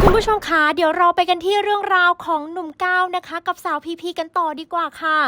คุณผู้ชมคะเดี๋ยวเราไปกันที่เรื่องราวของหนุ่มก้าวนะคะ กับสาวพีพีกันต่อดีกว่าค่ะ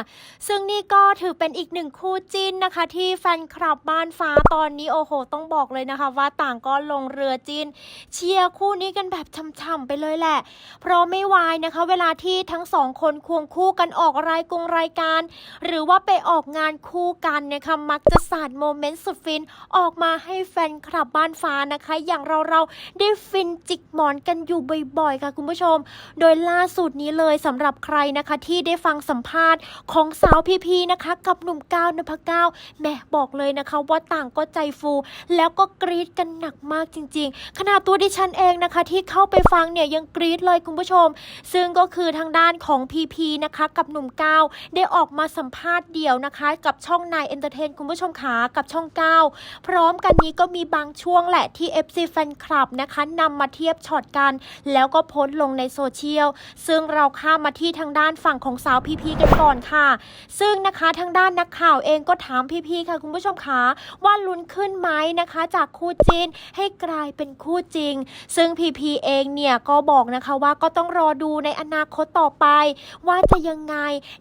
ซึ่งนี่ก็ถือเป็นอีกหนึ่งคู่จิ้นนะคะ ที่แฟนคลับบ้านฟ้าตอนนี้โอ้โห ต้องบอกเลยนะคะ ว่าต่างก็ลงเรือจิ้น เชียร์คู่นี้กันแบบช่ำๆไปเลยแหละ เพราะไม่วายนะคะ เวลาที่ทั้งสองคนควงคู่กันออกรายกงรายการ หรือว่าไปออกงานคู่กันนะคะมักจะสาดโมเมนต์สุดฟินออกมาให้แฟนคลับบ้านฟ้านะคะ อย่างเราๆได้ฟินจิกหมอนกันอยู่บ่อยๆ ค่ะคุณผู้ชม โดยล่าสุดนี้เลยสำหรับใครนะคะที่ได้ฟังสัมภาษณ์ของสาวพีพีนะคะ กับหนุ่มก้าวนพก้าวแหม่บอกเลยนะคะว่าต่างก็ใจฟู แล้วก็กรี๊ดกันหนักมากจริง ๆ ขนาดตัวดิฉันเองนะคะ ที่เข้าไปฟังเนี่ยยังกรี๊ดเลยคุณผู้ชม ซึ่งก็คือทางด้านของพีพีนะคะกับหนุ่มก้าวได้ออกมาสัมภาษณ์เดี่ยวนะคะ กับช่องนายเอนเตอร์เทนคุณผู้ชมขากับช่องก้าวพร้อมกันนี้ก็มีบางช่วงแหละที่ FC แฟนคลับนะคะนำมาเทียบช็อตกันแล้วก็โพสต์ลงในโซเชียล ซึ่งเราข้ามมาที่ทางด้านฝั่งของสาวพีพีกันก่อนค่ะ ซึ่งนะคะทางด้านนักข่าวเองก็ถามพีพีค่ะคุณผู้ชมคะว่าลุ้นขึ้นไหมนะคะ จากคู่จีนให้กลายเป็นคู่จริง ซึ่งพีพีเองเนี่ยก็บอกนะคะว่าก็ต้องรอดูในอนาคตต่อไป ว่าจะยังไง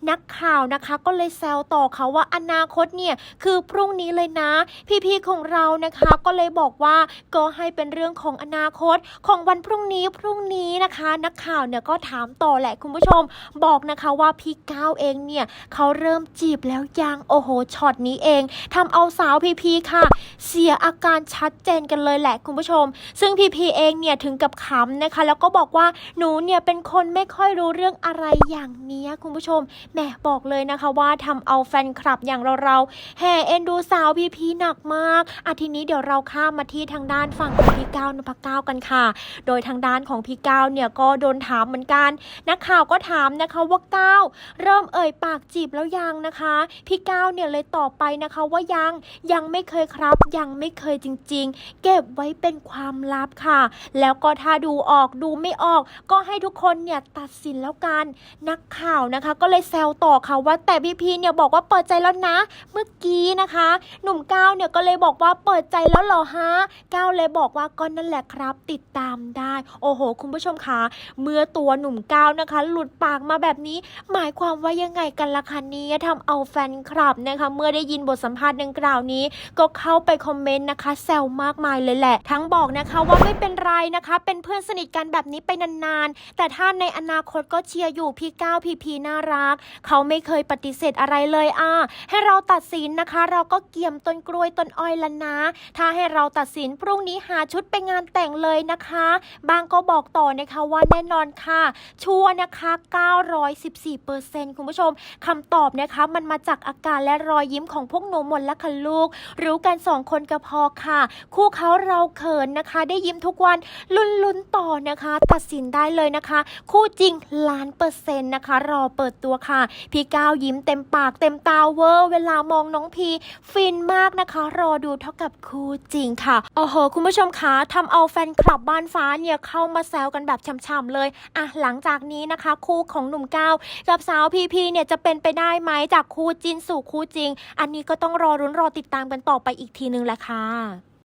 นักข่าวนะคะก็เลยแซวต่อเขาว่าอนาคตเนี่ยคือพรุ่งนี้เลยนะ พีพีของเรานะคะก็เลยบอกว่าก็ให้เป็นเรื่องของอนาคตของวันพรุ่งนี้พรุ่งนี้นะคะ นักข่าวเนี่ยก็ถามต่อแหละคุณผู้ชม บอกนะคะว่าพี่ก้าวเองเนี่ยเขาเริ่มจีบแล้วยังโอ้โหช็อตนี้เองทำเอาสาวพีพีค่ะ เสียอาการชัดเจนกันเลยแหละคุณผู้ชม ซึ่งพีพีเองเนี่ยถึงกับขำนะคะ แล้วก็บอกว่าหนูเนี่ยเป็นคนไม่ค่อยรู้เรื่องอะไรอย่างนี้คุณผู้ชมแหมบอกเลยนะคะว่าทำเอาแฟนคลับอย่างเราๆแห่เอ็นดูสาวพีพีหนักมากอาทีนี้เดี๋ยวเราข้ามมาที่ทางด้านฝั่งของพี่ก้าวนพก้าวกันค่ะ โดยทางด้านของพี่ก้าวเนี่ยก็โดนถามเหมือนกัน นักข่าวก็ถามนะคะว่าก้าวเริ่มเอ่ยปากจีบแล้วยังนะคะ พี่ก้าวเนี่ยเลยตอบไปนะคะว่ายังยังไม่เคยครับ ยังไม่เคยจริง ๆ เก็บไว้เป็นความลับค่ะ แล้วก็ถ้าดูออกดูไม่ออก ก็ให้ทุกคนเนี่ยตัดสินแล้วกัน นักข่าวนะคะ ก็เลยแซวต่อค่ะว่าแต่พี่พีเนี่ยบอกว่าเปิดใจแล้วนะ เมื่อกี้นะคะ หนุ่มก้าวเนี่ยก็เลยบอกว่าเปิดใจแล้วเหรอฮะก้าวเลยบอกว่าก็นั่นแหละครับ ติดตามได้ โอ้โห คุณผู้ชมคะเมื่อตัวหนุ่มก้าวนะคะ หลุดปากมาแบบนี้ หมายความว่ายังไงกันล่ะคะนี้ทำเอาแฟนคลับนะคะ เมื่อได้ยินบทสัมภาษณ์ดังกล่าวนี้ ก็เข้าไปคอมเมนต์นะคะแซวมากมายเลยแหละ ทั้งบอกนะคะว่าไม่เป็นไรนะคะ เป็นเพื่อนสนิทกันแบบนี้ไปนานๆ แต่ถ้าในอนาคตก็เชียร์อยู่พี่ก้าวพีพีน่ารัก เขาไม่เคยปฏิเสธอะไรเลยอะให้เราตัดสินนะคะ เราก็เกี่ยมต้นกล้วยต้นอ้อยละนะ ถ้าให้เราตัดสินพรุ่งนี้หาชุดไปงานแต่งเลยนะคะ บางก็บอกต่อนะคะว่าแน่นอนค่ะ ชัวนะคะ 914%คุณผู้ชมคำตอบนะคะมันมาจากอาการและรอยยิ้มของพวกหนูหมดแล้วค่ะลูก รู้กันสองคนก็พอค่ะ คู่เขาเราเขินนะคะ ได้ยิ้มทุกวันลุ้นลุ้นๆต่อนะคะ ตัดสินได้เลยนะคะ คู่จริงล้านเปอร์เซ็นต์นะคะ รอเปิดตัวค่ะ พี่ก้าวยิ้มเต็มปากเต็มตาเวอร์ เวลามองน้องพีฟินมากนะคะ รอดูเท่ากับคู่จริงค่ะโอ้โหคุณผู้ชมคะทำเอาแฟนคลับบ้านฟ้าเนี่ยเข้ามาแซวกันแบบช่ำๆเลยอะหลังจากนี้นะคะ คู่ของหนุ่มก้าวกับสาวพีพีเนี่ยจะเป็นไปได้ไหมจากคู่จินสู่คู่จริง อันนี้ก็ต้องรอรุ้นรอติดตามกันต่อไปอีกทีนึงแหละค่ะ